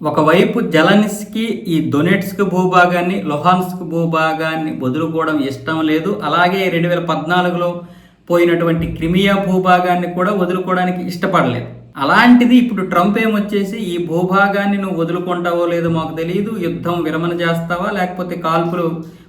ఒకవైపు జలన్స్కి ఈ డొనెట్స్క్ భూభాగాన్ని లొహాన్స్క్ భూభాగాన్ని వదులుకోవడం ఇష్టం లేదు. అలాగే రెండు వేల పద్నాలుగులో పోయినటువంటి క్రిమియా భూభాగాన్ని కూడా వదులుకోవడానికి ఇష్టపడలేదు. అలాంటిది ఇప్పుడు ట్రంప్ ఏమొచ్చేసి ఈ భూభాగాన్ని నువ్వు వదులుకుంటావో లేదో మాకు తెలియదు యుద్ధం విరమణ చేస్తావా లేకపోతే కాల్పులు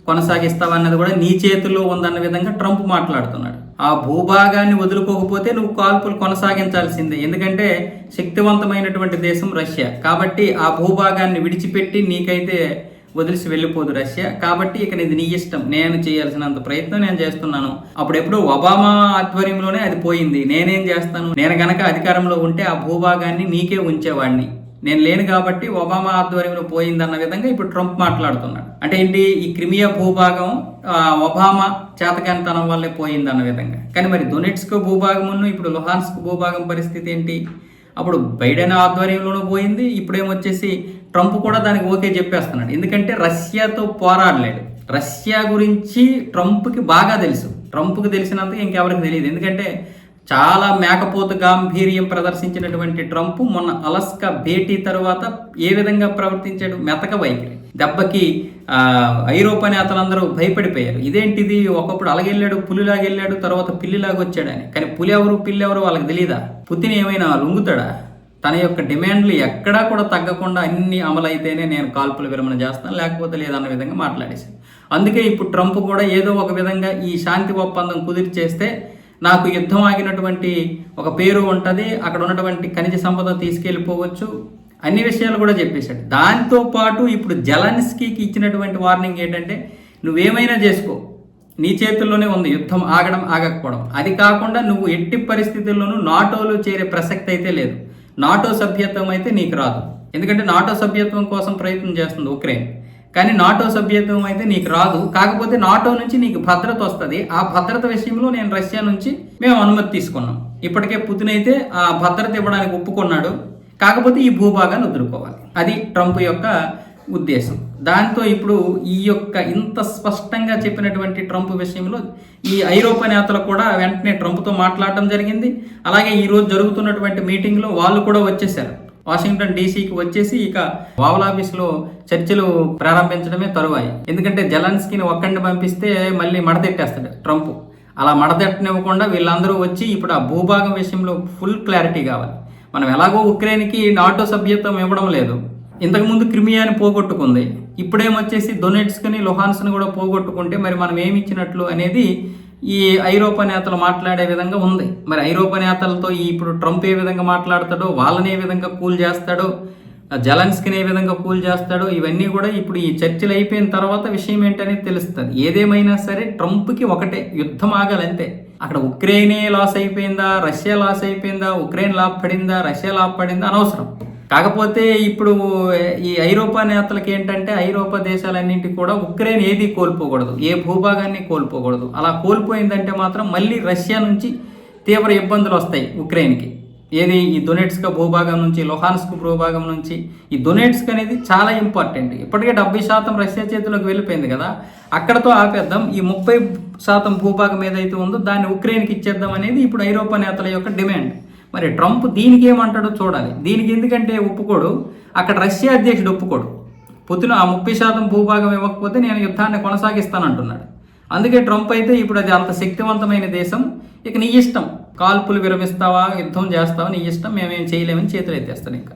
కొనసాగిస్తావా అన్నది కూడా నీ చేతుల్లో ఉందన్న విధంగా ట్రంప్ మాట్లాడుతున్నాడు. ఆ భూభాగాన్ని వదులుకోకపోతే నువ్వు కాల్పులు కొనసాగించాల్సిందే. ఎందుకంటే శక్తివంతమైనటువంటి దేశం రష్యా. కాబట్టి ఆ భూభాగాన్ని విడిచిపెట్టి నీకైతే వదిలిసి వెళ్ళిపోదు రష్యా. కాబట్టి ఇక ఇది నీ ఇష్టం. నేను చేయాల్సినంత ప్రయత్నం నేను చేస్తున్నాను. అప్పుడు ఒబామా ఆధ్వర్యంలోనే అది పోయింది. నేనేం చేస్తాను? నేను గనక అధికారంలో ఉంటే ఆ భూభాగాన్ని నీకే ఉంచేవాడిని నేను లేను కాబట్టి ఒబామా ఆధ్వర్యంలో పోయిందన్న విధంగా ఇప్పుడు ట్రంప్ మాట్లాడుతున్నాడు. అంటే ఏంటి? ఈ క్రిమియా భూభాగం ఒబామా చేతకానితనం వల్లే పోయిందన్న విధంగా. కానీ మరి డొనెట్స్క్ భూభాగమును ఇప్పుడు లుహాన్స్క్ భూభాగం పరిస్థితి ఏంటి? అప్పుడు బైడెన్ ఆధ్వర్యంలోనూ పోయింది ఇప్పుడేమొచ్చేసి ట్రంప్ కూడా దానికి ఓకే చెప్పేస్తున్నాడు. ఎందుకంటే రష్యాతో పోరాడలేడు. రష్యా గురించి ట్రంప్కి బాగా తెలుసు. ట్రంప్కి తెలిసినంత ఇంకెవరికి తెలియదు. ఎందుకంటే చాలా మేకపోతు గాంభీర్యం ప్రదర్శించినటువంటి ట్రంప్ మొన్న అలస్కా భేటీ తర్వాత ఏ విధంగా ప్రవర్తించాడు? మెతక వైఖరి. దెబ్బకి ఐరోపా నేతలందరూ భయపడిపోయారు. ఇదేంటిది? ఒకప్పుడు అలాగెళ్ళాడు పులిలాగెళ్ళాడు తర్వాత పిల్లిలాగా వచ్చాడని కానీ పులి ఎవరు పిల్లి ఎవరు వాళ్ళకి తెలియదా పుతిన్ ఏమైనా లొంగుతాడా? తన యొక్క డిమాండ్లు ఎక్కడా కూడా తగ్గకుండా అన్ని అమలైతేనే నేను కాల్పుల విరమణ చేస్తాను లేకపోతే లేదన్న విధంగా మాట్లాడేశాను అందుకే ఇప్పుడు ట్రంప్ కూడా ఏదో ఒక విధంగా ఈ శాంతి ఒప్పందం కుదిర్చేస్తే నాకు యుద్ధం ఆగినటువంటి ఒక పేరు ఉంటుంది అక్కడ ఉన్నటువంటి ఖనిజ సంపద తీసుకెళ్ళిపోవచ్చు. అన్ని విషయాలు కూడా చెప్పేశాడు. దాంతో పాటు ఇప్పుడు జలన్స్కీకి ఇచ్చినటువంటి వార్నింగ్ ఏంటంటే నువ్వేమైనా చేసుకో. నీ చేతుల్లోనే ఉంది యుద్ధం ఆగడం ఆగకపోవడం. అది కాకుండా నువ్వు ఎట్టి పరిస్థితుల్లోనూ నాటోలో చేరే ప్రసక్తి అయితే లేదు. నాటో సభ్యత్వం అయితే నీకు రాదు. ఎందుకంటే నాటో సభ్యత్వం కోసం ప్రయత్నం చేస్తుంది ఉక్రెయిన్. కానీ నాటో సభ్యత్వం అయితే నీకు రాదు. కాకపోతే నాటో నుంచి నీకు భద్రత వస్తుంది. ఆ భద్రత విషయంలో నేను రష్యా నుంచి మేము అనుమతి తీసుకున్నాం. ఇప్పటికే పుతిన్ అయితే ఆ భద్రత ఇవ్వడానికి ఒప్పుకున్నాడు. కాకపోతే ఈ భూభాగాన్ని వదులుకోవాలి. అది ట్రంప్ యొక్క ఉద్దేశం. దాంతో ఇప్పుడు ఈ యొక్క ఇంత స్పష్టంగా చెప్పినటువంటి ట్రంప్ విషయంలో ఈ ఐరోపా నేతలు కూడా వెంటనే ట్రంప్తో మాట్లాడడం జరిగింది. అలాగే ఈరోజు జరుగుతున్నటువంటి మీటింగ్లో వాళ్ళు కూడా వచ్చేసారు వాషింగ్టన్ డీసీకి వచ్చేసి ఇక వావల్ ఆఫీస్లో చర్చలు ప్రారంభించడమే తరువాయి. ఎందుకంటే జలన్స్కీని ఒక్కడిని పంపిస్తే మళ్ళీ మడతెట్టేస్తాడు ట్రంప్. అలా మడతెట్టనివ్వకుండా వీళ్ళందరూ వచ్చి ఇప్పుడు ఆ భూభాగం విషయంలో ఫుల్ క్లారిటీ కావాలి. మనం ఎలాగో ఉక్రెయిన్కి నాటో సభ్యత్వం ఇవ్వడం లేదు. ఇంతకుముందు క్రిమియాని పోగొట్టుకుంది. ఇప్పుడేమొచ్చేసి డొనెట్స్ని లుహాన్స్ని కూడా పోగొట్టుకుంటే మరి మనం ఏమి ఇచ్చినట్లు అనేది ఈ ఐరోపా నేతలు మాట్లాడే విధంగా ఉంది. మరి ఐరోపా నేతలతో ఈ ఇప్పుడు ట్రంప్ ఏ విధంగా మాట్లాడతాడో వాళ్ళని ఏ విధంగా కూల్ చేస్తాడో జలన్స్కిని ఏ విధంగా కూల్ చేస్తాడో ఇవన్నీ కూడా ఇప్పుడు ఈ చర్చలు అయిపోయిన తర్వాత విషయం ఏంటనేది తెలుస్తుంది. ఏదేమైనా సరే ట్రంప్కి ఒకటే యుద్ధం ఆగాలంతే అక్కడ ఉక్రెయినే లాస్ అయిపోయిందా రష్యా లాస్ అయిపోయిందా ఉక్రెయిన్ లాభపడిందా రష్యా లాభపడిందా అనవసరం. కాకపోతే ఇప్పుడు ఈ ఐరోపా నేతలకి ఏంటంటే ఐరోపా దేశాలన్నింటి కూడా ఉక్రెయిన్ ఏది కోల్పోకూడదు ఏ భూభాగాన్ని కోల్పోకూడదు. అలా కోల్పోయిందంటే మాత్రం మళ్ళీ రష్యా నుంచి తీవ్ర ఇబ్బందులు వస్తాయి ఉక్రెయిన్కి. ఏది ఈ దొనెట్స్క్ భూభాగం నుంచి లొహాన్స్క్ భూభాగం నుంచి. ఈ దొనెట్స్క్ అనేది చాలా ఇంపార్టెంట్. ఇప్పటికే డెబ్బై శాతం రష్యా చేతిలోకి వెళ్ళిపోయింది కదా అక్కడతో ఆపేద్దాం. ఈ ముప్పై శాతం భూభాగం ఏదైతే ఉందో దాన్ని ఉక్రెయిన్కి ఇచ్చేద్దాం అనేది ఇప్పుడు ఐరోపా నేతల యొక్క డిమాండ్. మరి ట్రంప్ దీనికి ఏమంటాడో చూడాలి. దీనికి ఎందుకంటే ఒప్పుకోడు. అక్కడ రష్యా అధ్యక్షుడు ఒప్పుకోడు. పొద్దున ఆ ముప్పై శాతం భూభాగం ఇవ్వకపోతే నేను యుద్ధాన్ని కొనసాగిస్తానంటున్నాడు. అందుకే ట్రంప్ అయితే ఇప్పుడు అది అంత శక్తివంతమైన దేశం. ఇక నీ ఇష్టం. కాల్పులు విరమిస్తావా? యుద్ధం చేస్తావా? నీ ఇష్టం. మేమేం చేయలేమని చేతులు ఎత్తేస్తాను ఇంకా.